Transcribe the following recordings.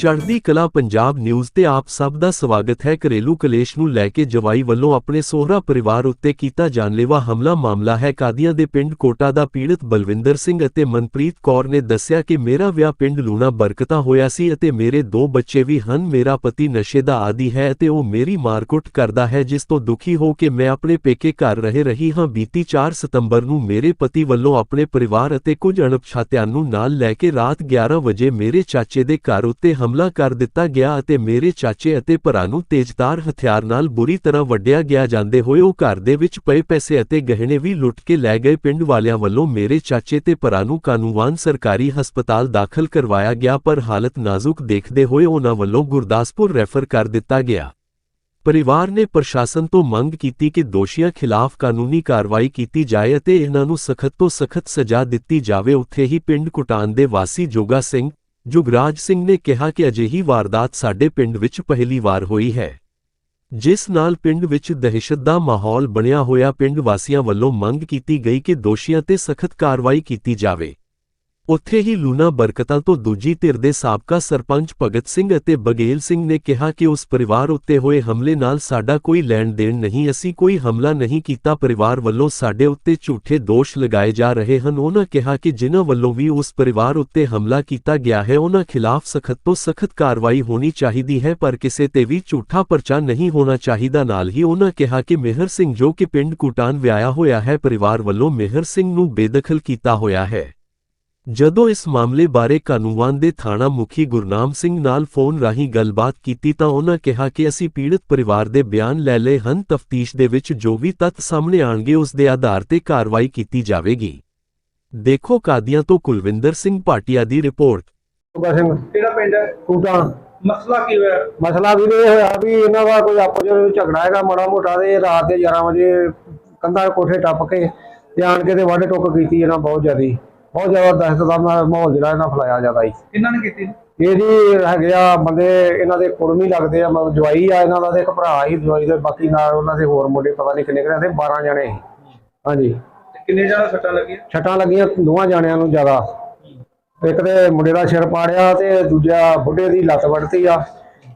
ਚੜ੍ਹਦੀ ਕਲਾ ਪੰਜਾਬ ਨਿਊਜ਼ ਤੇ ਆਪ ਸਭ ਦਾ ਸਵਾਗਤ ਹੈ। ਘਰੇਲੂ ਕਲੇਸ਼ ਨੂੰ ਲੈ ਕੇ ਜਵਾਈ ਵੱਲੋਂ ਆਪਣੇ ਸੋਹਰਾ ਪਰਿਵਾਰ ਉੱਤੇ ਕੀਤਾ ਜਾਨਲੇਵਾ ਹਮਲਾ। ਮਾਮਲਾ ਹੈ ਕਾਦੀਆਂ ਦੇ ਪਿੰਡ ਕੋਟਾ ਦਾ ਪੀੜਤ ਬਲਵਿੰਦਰ ਸਿੰਘ ਅਤੇ ਮਨਪ੍ਰੀਤ ਕੌਰ ਨੇ ਦੱਸਿਆ ਕਿ ਮੇਰਾ ਵਿਆਹ ਪਿੰਡ ਲੂਣਾ ਬਰਕਤਾ ਹੋਇਆ ਸੀ ਅਤੇ ਮੇਰੇ ਦੋ ਬੱਚੇ ਵੀ ਹਨ। ਮੇਰਾ ਪਤੀ ਨਸ਼ੇ ਦਾ ਆਦੀ ਹੈ ਅਤੇ ਉਹ ਮੇਰੀ ਮਾਰਕੁੱਟ ਕਰਦਾ ਹੈ, ਜਿਸ ਤੋਂ ਦੁਖੀ ਹੋ ਕੇ ਮੈਂ ਆਪਣੇ ਪੇਕੇ ਘਰ ਰਹੇ ਰਹੀ ਹਾਂ। ਬੀਤੀ 4 ਸਤੰਬਰ ਨੂੰ ਮੇਰੇ ਪਤੀ ਵੱਲੋਂ ਆਪਣੇ ਪਰਿਵਾਰ ਅਤੇ ਕੁਝ ਅਣਪਛਾਤਿਆਂ ਨੂੰ ਨਾਲ ਲੈ ਕੇ ਰਾਤ 11 ਵਜੇ ਮੇਰੇ ਚਾਚੇ ਦੇ ਘਰ ਉੱਤੇ ਹਮਲਾ ਹਮਲਾ ਕਰ ਦਿੱਤਾ ਗਿਆ ਅਤੇ ਮੇਰੇ ਚਾਚੇ ਅਤੇ ਭਰਾ ਨੂੰ ਤੇਜ਼ਧਾਰ ਹਥਿਆਰ ਨਾਲ ਬੁਰੀ ਤਰ੍ਹਾਂ ਵੱਢਿਆ ਗਿਆ। ਜਾਂਦੇ ਹੋਏ ਉਹ ਘਰ ਦੇ ਵਿੱਚ ਪਏ ਪੈਸੇ ਅਤੇ ਗਹਿਣੇ ਵੀ ਲੁੱਟ ਕੇ ਲੈ ਗਏ। ਪਿੰਡ ਵਾਲਿਆਂ ਵੱਲੋਂ ਮੇਰੇ ਚਾਚੇ ਤੇ ਭਰਾ ਨੂੰ ਕਾਨੂੰਵਾਨ ਸਰਕਾਰੀ ਹਸਪਤਾਲ ਦਾਖਲ ਕਰਵਾਇਆ ਗਿਆ, ਪਰ ਹਾਲਤ ਨਾਜ਼ੁਕ ਦੇਖਦੇ ਹੋਏ ਉਹਨਾਂ ਵੱਲੋਂ ਗੁਰਦਾਸਪੁਰ ਰੈਫਰ ਕਰ ਦਿੱਤਾ ਗਿਆ। ਪਰਿਵਾਰ ਨੇ ਪ੍ਰਸ਼ਾਸਨ ਤੋਂ ਮੰਗ ਕੀਤੀ ਕਿ ਦੋਸ਼ੀਆਂ ਖਿਲਾਫ ਕਾਨੂੰਨੀ ਕਾਰਵਾਈ ਕੀਤੀ ਜਾਏ ਅਤੇ ਇਹਨਾਂ ਨੂੰ ਸਖਤ ਤੋਂ ਸਖਤ ਸਜ਼ਾ ਦਿੱਤੀ ਜਾਵੇ। ਉੱਥੇ ਹੀ ਪਿੰਡ ਕੁਟਾਨ ਦੇ ਵਾਸੀ ਜੋਗਾ ਸਿੰਘ ਜੁਗਰਾਜ ਸਿੰਘ ਨੇ ਕਿਹਾ ਕਿ ਅਜਿਹੀ ਵਾਰਦਾਤ ਸਾਡੇ ਪਿੰਡ ਵਿੱਚ ਪਹਿਲੀ ਵਾਰ ਹੋਈ ਹੈ। ਜਿਸ ਨਾਲ ਪਿੰਡ ਵਿੱਚ ਦਹਿਸ਼ਤ ਦਾ ਮਾਹੌਲ ਬਣਿਆ ਹੋਇਆ ਪਿੰਡ ਵਾਸੀਆਂ ਵੱਲੋਂ ਮੰਗ ਕੀਤੀ ਗਈ ਕਿ ਦੋਸ਼ੀਆਂ ਤੇ ਸਖਤ ਕਾਰਵਾਈ ਕੀਤੀ ਜਾਵੇ। ਉੱਥੇ ਹੀ ਲੂਨਾ ਬਰਕਤਾਂ ਤੋਂ ਦੂਜੀ ਧਿਰ ਦੇ ਸਾਬਕਾ ਸਰਪੰਚ ਭਗਤ ਸਿੰਘ ਅਤੇ ਬਗੇਲ ਸਿੰਘ ਨੇ ਕਿਹਾ ਕਿ ਉਸ ਪਰਿਵਾਰ ਉੱਤੇ ਹੋਏ ਹਮਲੇ ਨਾਲ ਸਾਡਾ ਕੋਈ ਲੈਣ ਦੇਣ ਨਹੀਂ, ਅਸੀਂ ਕੋਈ ਹਮਲਾ ਨਹੀਂ ਕੀਤਾ। ਪਰਿਵਾਰ ਵੱਲੋਂ ਸਾਡੇ ਉੱਤੇ ਝੂਠੇ ਦੋਸ਼ ਲਗਾਏ ਜਾ ਰਹੇ ਹਨ। ਉਹਨਾਂ ਕਿਹਾ ਕਿ ਜਿਨ੍ਹਾਂ ਵੱਲੋਂ ਵੀ ਉਸ ਪਰਿਵਾਰ ਉੱਤੇ ਹਮਲਾ ਕੀਤਾ ਗਿਆ ਹੈ, ਉਹਨਾਂ ਖਿਲਾਫ ਸਖਤ ਤੋਂ ਸਖਤ ਕਾਰਵਾਈ ਹੋਣੀ ਚਾਹੀਦੀ ਹੈ, ਪਰ ਕਿਸੇ ਤੇ ਵੀ ਝੂਠਾ ਪਰਚਾ ਨਹੀਂ ਹੋਣਾ ਚਾਹੀਦਾ। ਨਾਲ ਹੀ ਉਹਨਾਂ ਕਿਹਾ ਕਿ ਮਿਹਰ ਸਿੰਘ ਜੋ ਕਿ ਪਿੰਡ ਕੁਟਾਨ ਵਿਆਹਿਆ ਹੋਇਆ ਹੈ, ਪਰਿਵਾਰ ਵੱਲੋਂ ਮਿਹਰ ਸਿੰਘ ਨੂੰ ਬੇਦਖਲ ਕੀਤਾ ਹੋਇਆ ਹੈ। ਜਦੋਂ ਇਸ ਮਾਮਲੇ ਬਾਰੇ ਕਾਨੂੰਵਾਨ ਦੇ ਥਾਣਾ ਮੁਖੀ ਗੁਰਨਾਮ ਸਿੰਘ ਨਾਲ ਫੋਨ ਰਾਹੀਂ ਗੱਲਬਾਤ ਕੀਤੀ ਤਾਂ ਉਹਨਾਂ ਕਿਹਾ ਕਿ ਅਸੀਂ ਪੀੜਤ ਪਰਿਵਾਰ ਦੇ ਬਿਆਨ ਲੈ ਲਏ ਹਨ ਤਫਤੀਸ਼ ਦੇ ਵਿੱਚ ਜੋ ਵੀ ਤੱਥ ਸਾਹਮਣੇ ਆਣਗੇ ਉਸ ਦੇ ਆਧਾਰ ਤੇ ਕਾਰਵਾਈ ਕੀਤੀ ਜਾਵੇਗੀ। ਦੇਖੋ ਕਾਦੀਆਂ ਤੋਂ ਕੁਲਵਿੰਦਰ ਸਿੰਘ ਭਾਟੀਆ ਦੀ ਰਿਪੋਰਟ। ਸੁਬਾ ਸਿੰਘ ਕਿਹੜਾ ਪਿੰਡ ਹੈ? ਕੂਟਾਂ। ਮਸਲਾ ਕੀ ਹੋਇਆ? ਮਸਲਾ ਵੀ ਇਹ ਹੋਇਆ ਵੀ ਇਹਨਾਂ ਦਾ ਕੋਈ ਆਪੋ ਵਿੱਚ ਝਗੜਾ ਹੈਗਾ ਮਾੜਾ ਮੋਟਾ ਤੇ ਰਾਤ ਦੇ 11 ਵਜੇ ਕੰਧਾਂ ਦੇ ਕੋਠੇ ਟੱਪ ਕੇ ਤੇ ਆਣ ਕੇ ਤੇ ਵੱਢ ਟੁੱਕ ਕੀਤੀ ਇਹਨਾਂ ਬਹੁਤ ਜ਼ਿਆਦੀ। ਬਹੁਤ ਜ਼ਿਆਦਾ ਦਹਿਸ਼ਤ ਦਾ ਮਾ- ਮਾਹੌਲ ਜਿਹੜਾ ਇਹਨਾਂ ਫੈਲਾਇਆ ਜ਼ਿਆਦਾ ਜੀ ਕਿੰਨਾਂ ਨੇ ਕੀਤੀ ਇਹ ਜੀ ਹੈਗੇ ਆ ਬੰਦੇ ਇਹਨਾਂ ਦੇ ਕੁੜਮੀ ਲੱਗਦੇ ਆ ਮਤਲਬ ਜਵਾਈ ਆ ਇਹਨਾਂ ਦਾ ਤੇ ਇੱਕ ਭਰਾ ਹੀ ਜਵਾਈ ਦੇ ਬਾਕੀ ਨਾਲ ਉਹਨਾਂ ਦੇ ਹੋਰ ਮੁੰਡੇ ਪਤਾ ਨਹੀਂ ਕਿੰਨੇ ਕਿੰਨੇ ਤੇ 12 ਜਣੇ ਸੀ। ਹਾਂਜੀ। ਕਿੰਨੇ ਜਣਾ ਸੱਟਾਂ ਲੱਗੀਆਂ? ਛੱਟਾਂ ਲੱਗੀਆਂ ਦੋਵਾਂ ਜਾਣਿਆਂ ਨੂੰ ਜ਼ਿਆਦਾ। ਇੱਕ ਤੇ ਮੁੰਡੇ ਦਾ ਸਿਰ ਪਾੜਿਆ ਤੇ ਦੂਜਾ ਬੁੱਢੇ ਦੀ ਲੱਤ ਵੱਢਤੀ ਆ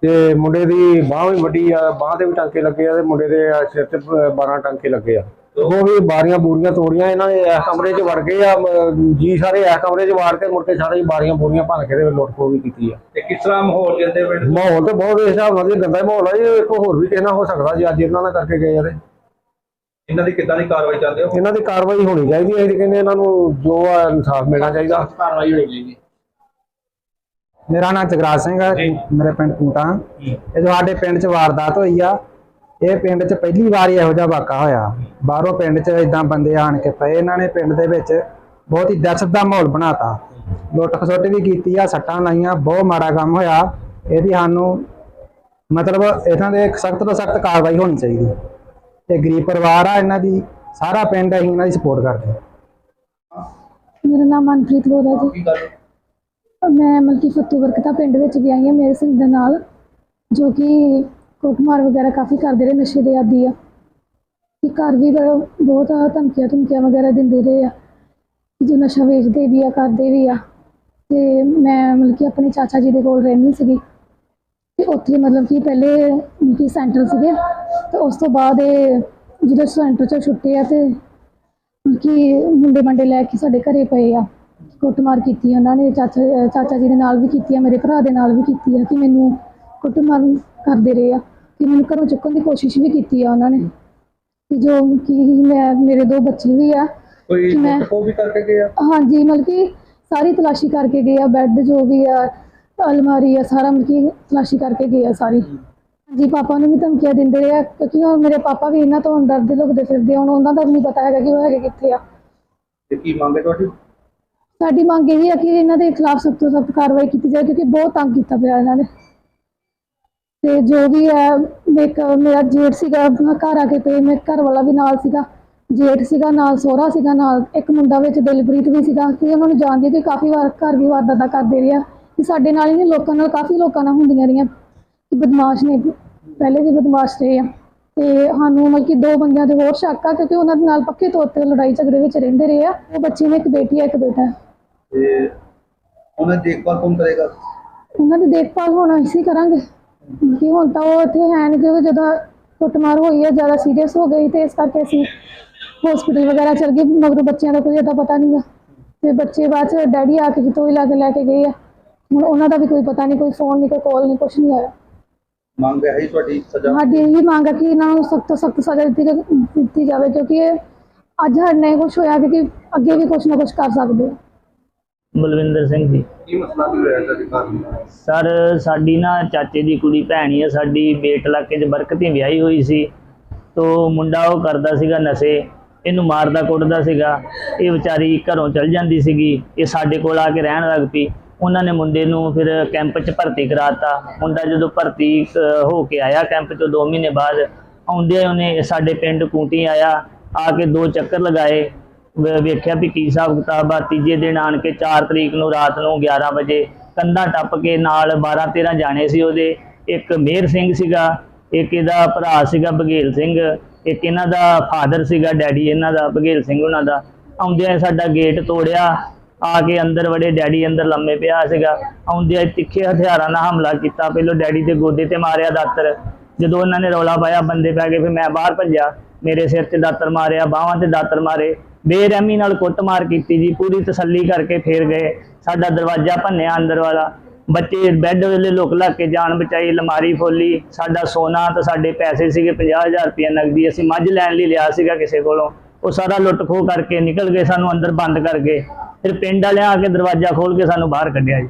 ਤੇ ਮੁੰਡੇ ਦੀ ਬਾਹ ਵੀ ਵੱਡੀ ਆ ਬਾਹ ਤੇ ਵੀ ਟਾਂਕੇ ਲੱਗੇ ਆ ਤੇ ਮੁੰਡੇ ਦੇ ਸਿਰ ਤੇ 12 ਟਾਂਕੇ ਲੱਗੇ ਆ। ਉਹ ਵੀ ਬਾਰੀਆਂ ਬੂਰੀਆਂ ਤੋੜੀਆਂ ਇਹਨਾਂ ਨੇ ਇਸ ਕਮਰੇ 'ਚ ਵੜ ਗਏ ਆ ਮ- ਜੀ ਸਾਰੇ ਇਸ ਕਮਰੇ 'ਚ ਵਾੜ ਕੇ ਮੁੜ ਕੇ ਸਾਰੇ ਹੀ ਬਾਰੀਆਂ ਬੂਰੀਆਂ ਭੰਨ ਕੇ ਤੇ ਲੁੱਟ ਖੋਹ ਵੀ ਕੀਤੀ ਆ। ਤੇ ਕਿਸ ਤਰ੍ਹਾਂ ਮਾਹੌਲ ਜਾਂਦੇ ਪਿੰਡ ਮਾਹੌਲ ਤਾਂ ਬਹੁਤ ਇਸ ਹਿਸਾਬ ਨਾਲ ਜੀ ਗੰਦਾ ਹੀ ਮਾਹੌਲ ਆ ਜੀ ਇੱਕ ਹੋਰ ਵੀ ਕਿਸੇ ਨਾਲ ਹੋ ਸਕਦਾ ਜੀ ਅੱਜ ਇਹਨਾਂ ਨਾਲ ਕਰਕੇ ਗਏ ਆ ਤੇ। ਇਹਨਾਂ ਦੀ ਕਿੱਦਾਂ ਦੀ ਕਾਰਵਾਈ ਚੱਲਦੀ ਹੈ ਇਹਨਾਂ ਦੀ ਕਾਰਵਾਈ ਹੋਣੀ ਚਾਹੀਦੀ ਹੈ ਅਸੀਂ ਕਹਿੰਦੇ ਇਹਨਾਂ ਨੂੰ ਜੋ ਆ ਇਨਸਾਫ ਮਿਲਣਾ ਚਾਹੀਦਾ। ਕਾਰਵਾਈ ਹੋਣੀ ਚਾਹੀਦੀ ਮੇਰਾ ਨਾਮ ਜਗਰਾਜ ਸਿੰਘ ਹੈ ਜੀ। ਮੇਰੇ ਪਿੰਡ ਕੂਟਾ। ਇਹ ਸਾਡੇ ਪਿੰਡ 'ਚ ਵਾਰਦਾਤ ਹੋਈ ਆ ਇਹ ਪਿੰਡ 'ਚ ਪਹਿਲੀ ਵਾਰ ਹੀ ਇਹੋ ਜਿਹਾ ਵਾਕਾ ਹੋਇਆ। ਬਾਹਰੋਂ ਪਿੰਡ 'ਚ ਇਦਾਂ ਬੰਦੇ ਆਣ ਕੇ ਪਏ ਇਹਨਾਂ ਨੇ ਪਿੰਡ ਦੇ ਵਿੱਚ ਬਹੁਤ ਹੀ ਦਹਿਸ਼ਤ ਦਾ ਮਾਹੌਲ ਬਣਾਤਾ। ਲੁੱਟ ਖਸੁੱਟ ਵੀ ਕੀਤੀ ਆ ਸੱਟਾਂ ਲਾਈਆਂ ਬਹੁਤ ਮਾੜਾ ਕੰਮ ਹੋਇਆ। ਇਹਦੀ ਸਾਨੂੰ ਮਤਲਬ ਇਹਨਾਂ ਦੇ ਸਖਤ ਤੋਂ ਸਖਤ ਕਾਰਵਾਈ ਹੋਣੀ ਚਾਹੀਦੀ। ਤੇ ਗਰੀਬ ਪਰਿਵਾਰ ਆ ਇਹਨਾਂ ਦੀ ਸਾਰਾ ਪਿੰਡ ਅਸੀਂ ਇਹਨਾਂ ਦੀ ਸਪੋਰਟ ਕਰਦੇ ਹਾਂ। ਮੇਰਾ ਨਾਮ ਮਨਪ੍ਰੀਤ ਕੌਰ ਹੈ ਜੀ ਮੈਂ ਮਲਕੀ ਫੱਤੂ ਵਰਕਤਾ ਪਿੰਡ ਵਿੱਚ ਵੀ ਆਈ ਹਾਂ ਮੇਰੇ ਸਿੰਘ ਦੇ ਨਾਲ ਜੋ ਕਿ ਕੁੱਟਮਾਰ ਵਗੈਰਾ ਕਾਫੀ ਕਰਦੇ ਰਹੇ ਨਸ਼ੇ ਦੇ ਆਦੀ ਆ। ਕਿ ਘਰ ਵੀ ਬ- ਬਹੁਤ ਧਮਕੀਆਂ ਧਮਕੀਆਂ ਵਗੈਰਾ ਦਿੰਦੇ ਰਹੇ ਆ ਕਿ ਜੋ ਨਸ਼ਾ ਵੇਚਦੇ ਵੀ ਆ, ਕਰਦੇ ਵੀ ਆ। ਤੇ ਮੈਂ ਮਤਲਬ ਕਿ ਆਪਣੇ ਚਾਚਾ ਜੀ ਦੇ ਕੋਲ ਰਹਿੰਦੀ ਸੀਗੀ। ਤੇ ਉੱਥੇ ਮਤਲਬ ਕਿ ਪਹਿਲੇ ਮਤਲਬ ਕਿ ਸੈਂਟਰ ਸੀਗੇ। ਤੇ ਉਸ ਤੋਂ ਬਾਅਦ ਇਹ ਜਦੋਂ ਸੈਂਟਰ ਚੋਂ ਛੁੱਟੇ ਆ ਤੇ ਕਿ ਮੁੰਡੇ ਮੰਡੇ ਲੈ ਕੇ ਸਾਡੇ ਘਰੇ ਪਏ ਆ। ਕੁੱਟਮਾਰ ਕੀਤੀ ਉਹਨਾਂ ਨੇ, ਚਾਚਾ ਚਾਚਾ ਜੀ ਦੇ ਨਾਲ ਵੀ ਕੀਤੀ ਆ, ਮੇਰੇ ਭਰਾ ਦੇ ਨਾਲ ਵੀ ਕੀਤੀ ਆ ਕਿ ਮੈਨੂੰ ਕੁੱਟਮਾਰ ਕਰਦੇ ਰਹੇ ਆ। ਕਿ ਮੈਨੂੰ ਘਰੋਂ ਚੁੱਕਣ ਦੀ ਕੋਸ਼ਿਸ਼ ਵੀ ਕੀਤੀ ਆ ਉਹਨਾਂ ਨੇ। ਕਿ ਜੋ ਕਿ ਮੈਂ ਮੇਰੇ ਦੋ ਬੱਚੇ ਵੀ ਆ ਕੋਈ ਮੈਂ- ਖੋਹ ਵੀ ਕਰਕੇ ਗਿਆ ਹਾਂਜੀ ਮਤਲਬ ਕਿ ਸਾਰੀ ਤਲਾਸ਼ੀ ਕਰਕੇ ਗਏ ਆ ਬੈੱਡ ਜੋ ਵੀ ਆ ਅਲਮਾਰੀ ਆ ਸਾਰਾ ਮਤਲਬ ਕਿ ਤਲਾਸ਼ੀ ਕਰਕੇ ਗਏ ਆ ਸਾਰੀ। ਜੀ ਪਾਪਾ ਨੂੰ ਵੀ ਧਮਕੀਆਂ ਦਿੰਦੇ ਰਹੇ ਆ ਕਿਉਂਕਿ ਹੁਣ ਮੇਰੇ ਪਾਪਾ ਵੀ ਇਹਨਾਂ ਤੋਂ ਡਰਦੇ ਲੁਕਦੇ ਫਿਰਦੇ ਹੁਣ ਉਹਨਾਂ ਦਾ ਵੀ ਨਹੀਂ ਪਤਾ ਹੈਗਾ ਕਿ ਉਹ ਹੈਗੇ ਕਿੱਥੇ ਆ। ਤੇ ਕੀ ਮੰਗੇ ਤੁਹਾਡੀ? ਸਾਡੀ ਮੰਗ ਇਹ ਹੈ ਕਿ ਇਹਨਾਂ ਦੇ ਖਿਲਾਫ ਸਖਤ ਤੋਂ ਸਖਤ ਕਾਰਵਾਈ ਕੀਤੀ ਜਾਏ ਕਿਉਂਕਿ ਬਹੁਤ ਤੰਗ ਕੀਤਾ ਪਿਆ ਇਹਨਾਂ ਨੇ। ਤੇ ਜੋ ਵੀ ਹੈ ਇੱਕ ਮੇਰਾ ਜੇਠ ਸੀਗਾ ਘਰ ਆ ਕੇ ਤੇ ਮੇਰੇ ਘਰ ਵਾਲਾ ਵੀ ਨਾਲ ਸੀਗਾ। ਜੇਠ ਸੀਗਾ ਨਾਲ ਸੋਹਰਾ ਸੀਗਾ ਨਾਲ ਇੱਕ ਮੁੰਡਾ ਵਿੱਚ ਦਿਲਪ੍ਰੀਤ ਵੀ ਸੀਗਾ। ਕਿ ਉਹਨਾਂ ਨੂੰ ਜਾਣਦੀ ਕਿ ਕਾਫੀ ਵਾਰ ਘਰ ਵੀ ਵਾਰਦਾਤਾਂ ਕਰਦੇ ਰਿਹਾ। ਕਿ ਸਾਡੇ ਨਾਲ ਹੀ ਨਹੀਂ ਲੋਕਾਂ ਨਾਲ ਕਾਫੀ ਲੋਕਾਂ ਨਾਲ ਹੁੰਦੀਆਂ ਰਹੀਆਂ। ਕਿ ਬਦਮਾਸ਼ ਨੇ ਪਹਿਲੇ ਵੀ ਬਦਮਾਸ਼ ਰਹੇ ਆ। ਤੇ ਸਾਨੂੰ ਮਤਲਬ ਕਿ ਦੋ ਬੰਦਿਆਂ ਦੇ ਹੋਰ ਸ਼ੱਕ ਆ ਕਿਉਂਕਿ ਉਹਨਾਂ ਦੇ ਨਾਲ ਪੱਕੇ ਤੌਰ ਤੇ ਲੜਾਈ ਝਗੜੇ ਵਿੱਚ ਰਹਿੰਦੇ ਰਹੇ ਆ। ਉਹ ਬੱਚੇ ਨੇ ਇੱਕ ਬੇਟੀ ਆ ਇੱਕ ਬੇਟਾ। ਤੇ ਉਹਨਾਂ ਦੀ ਦੇਖਭਾਲ ਕੌਣ ਕਰੇਗਾ? ਉਹਨਾਂ ਦੀ ਦੇਖਭਾਲ ਹੁਣ ਅਸੀਂ ਕਰਾਂਗੇ। ਕਿ ਹੁਣ ਤਾਂ ਉਹ ਇੱਥੇ ਹੈ ਨਹੀਂ ਕਿਉਂਕਿ ਜਦੋਂ ਕੁੱਟਮਾਰ ਹੋਈ ਹੈ ਜ਼ਿਆਦਾ ਸੀਰੀਅਸ ਹੋ ਗਈ ਤੇ ਇਸ ਕਰਕੇ ਅਸੀਂ ਹਸਪੀਟਲ ਵਗੈਰਾ ਚਲ ਗਏ ਮਗਰੋਂ ਬੱਚਿਆਂ ਦਾ ਕੋਈ ਅਤਾ ਪਤਾ ਨਹੀਂਗਾ ਤੇ ਬੱਚੇ ਬਾਅਦ ਚ ਡੈਡੀ ਆ ਕੇ ਕਿਤੋਂ ਹੀ ਲਾ ਕੇ ਲੈ ਕੇ ਗਏ ਆ। ਹੁਣ ਉਹਨਾਂ ਦਾ ਵੀ ਕੋਈ ਪਤਾ ਨਹੀਂ ਕੋਈ ਫੋਨ ਨਹੀਂ ਕੋਈ ਕਾਲ ਨਹੀਂ ਕੁਝ ਨਹੀਂ ਆਇਆ। ਮੰਗ ਹੈ ਤੁਹਾਡੀ ਸਜ਼ਾ? ਸਾਡੀ ਇਹੀ ਮੰਗ ਹੈ ਕਿ ਇਹਨਾਂ ਨੂੰ ਸਖਤ ਸਖਤ ਸਜ਼ਾ ਦਿੱਤੀ ਦਿੱਤੀ ਜਾਵੇ ਕਿਉਂਕਿ ਇਹ ਅੱਜ ਸਾਡੇ ਨਾਲ ਕੁਝ ਹੋਇਆ ਕਿ ਅੱਗੇ ਵੀ ਕੁਝ ਨਾ ਕੁਝ ਕਰ ਸਕਦੇ ਆ। ਬਲਵਿੰਦਰ ਸਿੰਘ ਜੀ। ਕੀ ਮਸਲਾ ਕੀ ਹੋਇਆ ਤੁਹਾਡੇ ਘਰ ਨੂੰ? ਸਰ ਸਾਡੀ ਨਾ ਚਾਚੇ ਦੀ ਕੁੜੀ ਭੈਣੀ ਆ ਸਾਡੀ ਬੇਟ ਇਲਾਕੇ 'ਚ ਬਰਕਤੀ ਵਿਆਹੀ ਹੋਈ ਸੀ। ਤੋ ਮੁੰਡਾ ਉਹ ਕਰਦਾ ਸੀਗਾ ਨਸ਼ੇ ਇਹਨੂੰ ਮਾਰਦਾ ਕੁੱਟਦਾ ਸੀਗਾ। ਇਹ ਵਿਚਾਰੀ ਘਰੋਂ ਚਲ ਜਾਂਦੀ ਸੀਗੀ ਇਹ ਸਾਡੇ ਕੋਲ ਆ ਕੇ ਰਹਿਣ ਲੱਗ ਪਈ। ਉਹਨਾਂ ਨੇ ਮੁੰਡੇ ਨੂੰ ਫਿਰ ਕੈਂਪ 'ਚ ਭਰਤੀ ਕਰਾਤਾ। ਮੁੰਡਾ ਜਦੋਂ ਭਰਤੀ ਹੋ ਕੇ ਆਇਆ ਕੈਂਪ 'ਚੋਂ 2 ਮਹੀਨੇ ਬਾਅਦ ਆਉਂਦੇ ਉਹਨੇ ਸਾਡੇ ਪਿੰਡ ਕੂਟੀ ਆਇਆ ਆ ਕੇ ਦੋ ਚੱਕਰ ਲਗਾਏ। ਵੇਖਿਆ ਵੀ ਕੀ ਹਿਸਾਬ ਕਿਤਾਬ ਆ, ਤੀਜੇ ਦਿਨ ਆਣ ਕੇ 4 ਤਰੀਕ ਨੂੰ ਰਾਤ ਨੂੰ 11 ਵਜੇ ਕੰਧਾਂ ਟੱਪ ਕੇ ਨਾਲ 12 13 ਜਾਣੇ ਸੀ ਉਹਦੇ। ਇੱਕ ਮੇਹਰ ਸਿੰਘ ਸੀਗਾ, ਇੱਕ ਇਹਦਾ ਭਰਾ ਸੀਗਾ ਬਘੇਲ ਸਿੰਘ, ਇੱਕ ਇਹਨਾਂ ਦਾ ਫਾਦਰ ਸੀਗਾ ਡੈਡੀ, ਇਹਨਾਂ ਦਾ ਬਘੇਲ ਸਿੰਘ ਉਹਨਾਂ ਦਾ। ਆਉਂਦਿਆਂ ਸਾਡਾ ਗੇਟ ਤੋੜਿਆ, ਆ ਕੇ ਅੰਦਰ ਵੜੇ, ਡੈਡੀ ਅੰਦਰ ਲੰਮੇ ਪਿਆ ਸੀਗਾ। ਆਉਂਦਿਆਂ ਤਿੱਖੇ ਹਥਿਆਰਾਂ ਨਾਲ ਹਮਲਾ ਕੀਤਾ, ਪਹਿਲਾਂ ਡੈਡੀ ਦੇ ਗੋਡੇ ਤੇ ਮਾਰਿਆ ਦਾਤਰ। ਜਦੋਂ ਉਹਨਾਂ ਨੇ ਰੌਲਾ ਪਾਇਆ, ਬੰਦੇ ਪੈ ਗਏ, ਫਿਰ ਮੈਂ ਬਾਹਰ ਭੱਜਿਆ। ਮੇਰੇ ਸਿਰ ਤੇ ਦਾਤਰ ਮਾਰਿਆ, ਬਾਹਾਂ ਤੇ ਦਾਤਰ ਮਾਰੇ, ਬੇਰਹਿਮੀ ਨਾਲ ਕੁੱਟਮਾਰ ਕੀਤੀ ਜੀ, ਪੂਰੀ ਤਸੱਲੀ ਕਰਕੇ ਫੇਰ ਗਏ। ਸਾਡਾ ਦਰਵਾਜ਼ਾ ਭੰਨਿਆ ਅੰਦਰ ਵਾਲਾ। ਬੱਚੇ ਬੈੱਡ ਵੇਲੇ ਲੁਕ ਲੱਗ ਕੇ ਜਾਨ ਬਚਾਈ, ਅਲਮਾਰੀ ਫੋਲੀ ਸਾਡਾ ਸੋਨਾ ਤੇ ਸਾਡੇ ਪੈਸੇ ਸੀਗੇ 50000 ਰੁਪਏ ਨਗਦੀ ਅਸੀਂ ਮੱਝ ਲੈਣ ਲਈ ਲਿਆ ਸੀਗਾ ਕਿਸੇ ਕੋਲੋਂ। ਉਹ ਸਾਰਾ ਲੁੱਟ ਖੋਹ ਕਰਕੇ ਨਿਕਲ ਗਏ, ਸਾਨੂੰ ਅੰਦਰ ਬੰਦ ਕਰ ਗਏ। ਫਿਰ ਪਿੰਡ ਵਾਲਿਆਂ ਆ ਕੇ ਦਰਵਾਜ਼ਾ ਖੋਲ ਕੇ ਸਾਨੂੰ ਬਾਹਰ ਕੱਢਿਆ ਜੀ।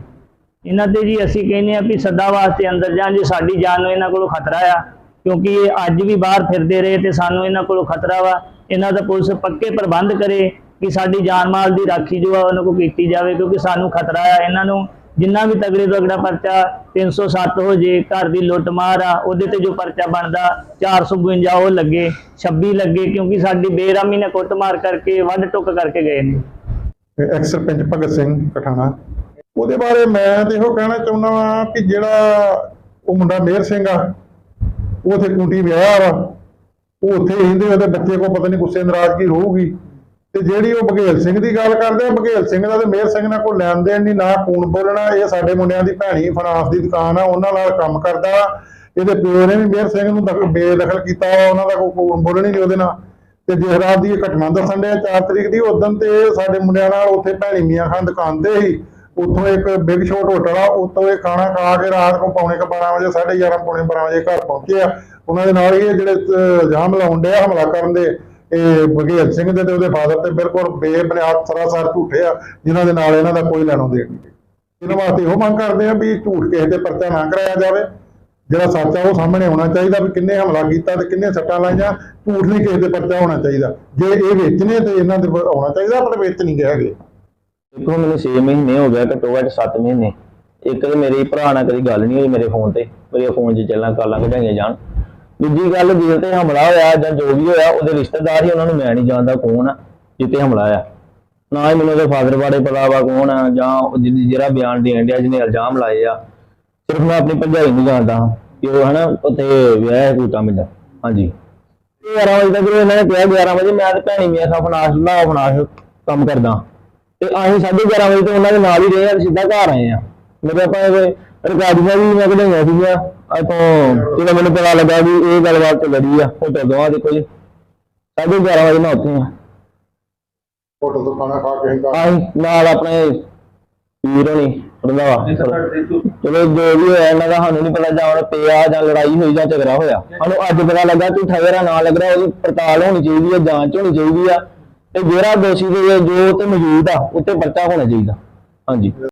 ਇਹਨਾਂ ਤੇ ਜੀ ਅਸੀਂ ਕਹਿੰਦੇ ਆ ਵੀ ਸਦਾ ਵਾਸਤੇ ਅੰਦਰ ਜਾਣ, ਜੀ ਸਾਡੀ ਜਾਨ ਨੂੰ ਇਹਨਾਂ ਕੋਲੋਂ ਖਤਰਾ ਆ ਕਿਉਂਕਿ ਇਹ ਅੱਜ ਵੀ ਬਾਹਰ ਫਿਰਦੇ ਰਹੇ ਤੇ ਸਾਨੂੰ ਇਹਨਾਂ ਕੋਲੋਂ ਖਤਰਾ ਵਾ। ਇਹਨਾਂ ਦਾ ਪੁਲਿਸ ਪੱਕੇ ਪ੍ਰਬੰਧ ਕਰੇ ਕਿ ਸਾਡੀ ਜਾਨ ਮਾਲ ਦੀ ਰਾਖੀ ਜੋ ਆ ਉਹਨਾਂ ਕੋਲ ਕੀਤੀ ਜਾਵੇ, ਕਿਉਂਕਿ ਸਾਨੂੰ ਖਤਰਾ ਆ ਇਹਨਾਂ ਨੂੰ। ਜਿੰਨਾ ਵੀ ਤਗੜੇ ਤੋਂ ਤਗੜਾ ਪਰਚਾ 307 ਹੋ ਜੇ, ਘਰ ਦੀ ਲੁੱਟ ਆ, ਉਹਦੇ ਤੇ ਜੋ ਪਰਚਾ ਬਣਦਾ 452 ਉਹ ਲੱਗੇ 26 ਲੱਗੇ, ਕਿਉਂਕਿ ਸਾਡੀ ਬੇਰਾਮੀ ਨੇ ਕੁੱਟਮਾਰ ਕਰਕੇ ਵੱਢ ਟੁੱਕ ਕਰਕੇ ਗਏ ਨੇ। ਐਕਸ ਸਰਪੰਚ ਭਗਤ ਸਿੰਘ ਪਠਾਣਾ। ਉਹਦੇ ਬਾਰੇ ਮੈਂ ਤੇ ਇਹੋ ਕਹਿਣਾ ਚਾਹੁੰਦਾ ਵਾਂ ਕਿ ਜਿਹੜਾ ਉਹ ਮੁੰਡਾ ਮੇਰ ਸਿੰਘ ਆ ਉਹ ਉੱਥੇ ਕੁੰਟੀ ਵਿਆਹ ਵਾ। ਉਹ ਉੱਥੇ ਹੀ ਰਹਿੰਦੇ ਉਹਦੇ ਬੱਚੇ ਕੋ ਪਤਾ ਨਹੀਂ ਗੁੱਸੇ ਨਾਰਾਜ਼ਗੀ ਰਹੂਗੀ ਤੇ ਜਿਹੜੀ ਉਹ ਬਘੇਲ ਸਿੰਘ ਦੀ ਗੱਲ ਕਰਦੇ ਆ, ਬਘੇਲ ਸਿੰਘ ਦਾ ਤੇ ਮੇਹਰ ਸਿੰਘ ਨਾਲ ਕੋਈ ਲੈਣ ਦੇਣ ਨਹੀਂ ਨਾ ਕੂਣ ਬੋਲਣਾ, ਇਹ ਸਾਡੇ ਮੁੰਡਿਆਂ ਦੀ ਭੈਣੀ ਫਰਾਂਸ ਦੀ ਦੁਕਾਨ ਆ, ਉਹਨਾਂ ਨਾਲ ਕੰਮ ਕਰਦਾ ਵਾ। ਇਹਦੇ ਪਿਓ ਨੇ ਵੀ ਮੇਹਰ ਸਿੰਘ ਨੂੰ ਦਖ- ਬੇਦਖਲ ਕੀਤਾ ਵਾ, ਉਹਨਾਂ ਦਾ ਕੋਈ ਕੂਣ ਬੋਲਣੀ ਨਹੀਂ ਉਹਦੇ ਨਾਲ। ਤੇ ਜਿਸ ਰਾਤ ਦੀ ਇਹ ਘਟਨਾ ਦੱਸਣ ਦੇ 4 ਤਰੀਕ ਦੀ, ਉਦੋਂ ਤੇ ਸਾਡੇ ਮੁੰਡਿਆਂ ਨਾਲ ਉੱਥੇ ਭੈਣੀ ਮੀਆਂ ਖਾਨ ਦੁਕਾਨ ਤੇ ਸੀ। ਉੱਥੋਂ ਇੱਕ ਬਿਗ ਸ਼ੋਟ ਹੋਟਲ ਆ ਉੱਥੋਂ ਇਹ ਖਾਣਾ ਖਾ ਕੇ ਰਾਤ ਨੂੰ ਪੌਣੇ ਕੁ 12 ਵਜੇ 11:30 ਪੌਣੇ 12 ਵਜੇ ਘਰ ਪਹੁੰਚੇ ਆ। ਉਹਨਾਂ ਦੇ ਨਾਲ ਹੀ ਜਿਹੜੇ ਅਹ, ਇਲਜ਼ਾਮ ਲਾਉਂਦੇ ਆ ਹਮਲਾ ਕਰਨ ਦੇ ਇਹ ਬਘੇਲ ਸਿੰਘ ਦੇ ਤੇ ਉਹਦੇ ਫਾਦਰ ਤੇ ਬਿਲਕੁਲ ਬੇਬੁਨਿਆਦ ਸਰਾਸਰ ਝੂਠੇ ਆ ਜਿਨ੍ਹਾਂ ਦੇ ਨਾਲ ਇਹਨਾਂ ਦਾ ਕੋਈ ਲੈਣੋ ਦੇਣ ਨਹੀਂ ਇਹਨਾਂ ਵਾਸਤੇ ਇਹੋ ਮੰਗ ਕਰਦੇ ਆ ਵੀ ਝੂਠ ਕਿਸੇ ਤੇ ਪਰਚਾ ਨਾ ਕਰਾਇਆ ਜਾਵੇ। ਜਿਹੜਾ ਸੱਚ ਆ ਉਹ ਸਾਹਮਣੇ ਆਉਣਾ ਚਾਹੀਦਾ ਵੀ ਕਿੰਨੇ ਹਮਲਾ ਕੀਤਾ ਤੇ ਕਿੰਨੇ ਸੱਟਾਂ ਲਾਈਆਂ ਝੂਠ ਨਹੀਂ ਕਿਸੇ ਤੇ ਪਰਚਾ ਹੋਣਾ ਚਾਹੀਦਾ। ਜੇ ਇਹ ਵੇਚਨੇ ਤੇ ਇਹਨਾਂ ਦੇ ਆਉਣਾ ਚਾਹੀਦਾ ਪਰ ਵੇਚ ਨਹੀਂ ਗਏ ਹੈਗੇ। ਦੇਖੋ, ਮੈਨੂੰ 6 ਮਹੀਨੇ ਹੋ ਗਿਆ ਘੱਟੋ ਘੱਟ 7 ਮਹੀਨੇ। ਇੱਕ ਤੇ ਮੇਰੇ ਭਰਾ ਨਾਲ ਕਦੀ ਗੱਲ ਨਹੀਂ ਹੋਈ ਮੇਰੇ ਫੋਨ ਤੇ ਮੇਰੇ ਫੋਨ 'ਚ ਚੱਲਾਂ ਕਾਲਾਂ ਕਢਾਈਆਂ ਜਾਣ। ਦੂਜੀ ਗੱਲ ਦਿਲ ਤੇ ਹਮਲਾ ਹੋਇਆ ਜਾਂ ਜੋ ਵੀ ਹੋਇਆ, ਉਹਦੇ ਰਿਸ਼ਤੇਦਾਰ ਹੀ ਉਹਨਾਂ ਨੂੰ ਮੈਂ ਨਹੀਂ ਜਾਣਦਾ ਕੌਣ ਆ ਜਿੱਤੇ ਹਮਲਾ ਆ। ਨਾ ਹੀ ਮੈਨੂੰ ਉਹਦੇ ਫਾਦਰ ਬਾਰੇ ਪਤਾ ਵਾ ਕੌਣ ਆ, ਜਾਂ ਜਿਹਦੀ- ਜਿਹੜਾ ਬਿਆਨ ਦੇਣ ਡਿਆ, ਜਿਹਨੇ ਇਲਜ਼ਾਮ ਲਾਏ ਆ। ਸਿਰਫ ਮੈਂ ਆਪਣੀ ਭਰਜਾਈ ਨੂੰ ਜਾਣਦਾ ਹਾਂ ਕਿ ਉਹ ਹਨਾ, ਉੱਥੇ ਵਿਆਹ ਹੈ ਕੋਈ ਕੰਮ ਹਾਂਜੀ। 11 ਵਜੇ ਤੱਕ ਇਹਨਾਂ ਨੇ ਕਿਹਾ 11 ਵਜੇ ਮੈਂ ਤੇ ਭੈਣੀ ਮੀਆਂ ਖਾਂ ਫਨਾਸ਼ ਲਾ ਫਨਾਸ਼ ਕੰਮ ਕਰਦਾ। ਤੇ ਅਸੀਂ 11:30 ਵਜੇ ਤੋਂ ਉਹਨਾਂ ਦੇ ਨਾਲ ਹੀ ਰਹੇ ਆ ਤੇ ਸਿੱਧਾ ਘਰ ਆਏ ਆ ਮੇਰੇ ਆਪਾਂ ਰਿਕਾਰਡਿੰਗਾਂ ਵੀ ਮੈਂ ਕਢਾਈਆਂ ਸੀਗੀਆਂ। ਇਥੋਂ ਜਦੋਂ ਮੈਨੂੰ ਪਤਾ ਲੱਗਾ ਵੀ ਇਹ ਗੱਲਬਾਤ ਚੱਲ ਰਹੀ ਆ ਹੋਟਲ ਦੋਵਾਂ ਦੇ ਕੋਈ। 11:30 ਵਜੇ ਮੈਂ ਉੱਥੇ ਆ ਹੋਟਲ ਤੋਂ ਖਾਣਾ ਖਾ ਕੇ ਅਸੀਂ ਘਰ ਅਸੀਂ ਨਾਲ ਆਪਣੇ ਵੀਰ ਹੋਣੀ ਤੋਂ ਚਲੋ ਜੋ ਵੀ ਹੋਇਆ ਇਹਨਾਂ ਦਾ ਸਾਨੂੰ ਨਹੀਂ ਪਤਾ ਜਾਂ ਪਿਆ ਜਾਂ ਲੜਾਈ ਹੋਈ ਜਾਂ ਝਗੜਾ ਹੋਇਆ। ਸਾਨੂੰ ਅੱਜ ਪਤਾ ਲੱਗਾ ਕਿ ਠਗਰਾ ਨਾਂ ਲੱਗ ਰਿਹਾ ਉਹਦੀ ਪੜਤਾਲ ਹੋਣੀ ਚਾਹੀਦੀ ਹੈ ਜਾਂਚ ਹੋਣੀ ਚਾਹੀਦੀ ਆ। ਤੇ ਜਿਹੜਾ ਦੋਸ਼ੀ ਦੇ ਜੋ ਉੱਤੇ ਮੌਜੂਦ ਆ ਉੱਤੇ ਪਰਚਾ ਹੋਣਾ ਚਾਹੀਦਾ। ਹਾਂਜੀ।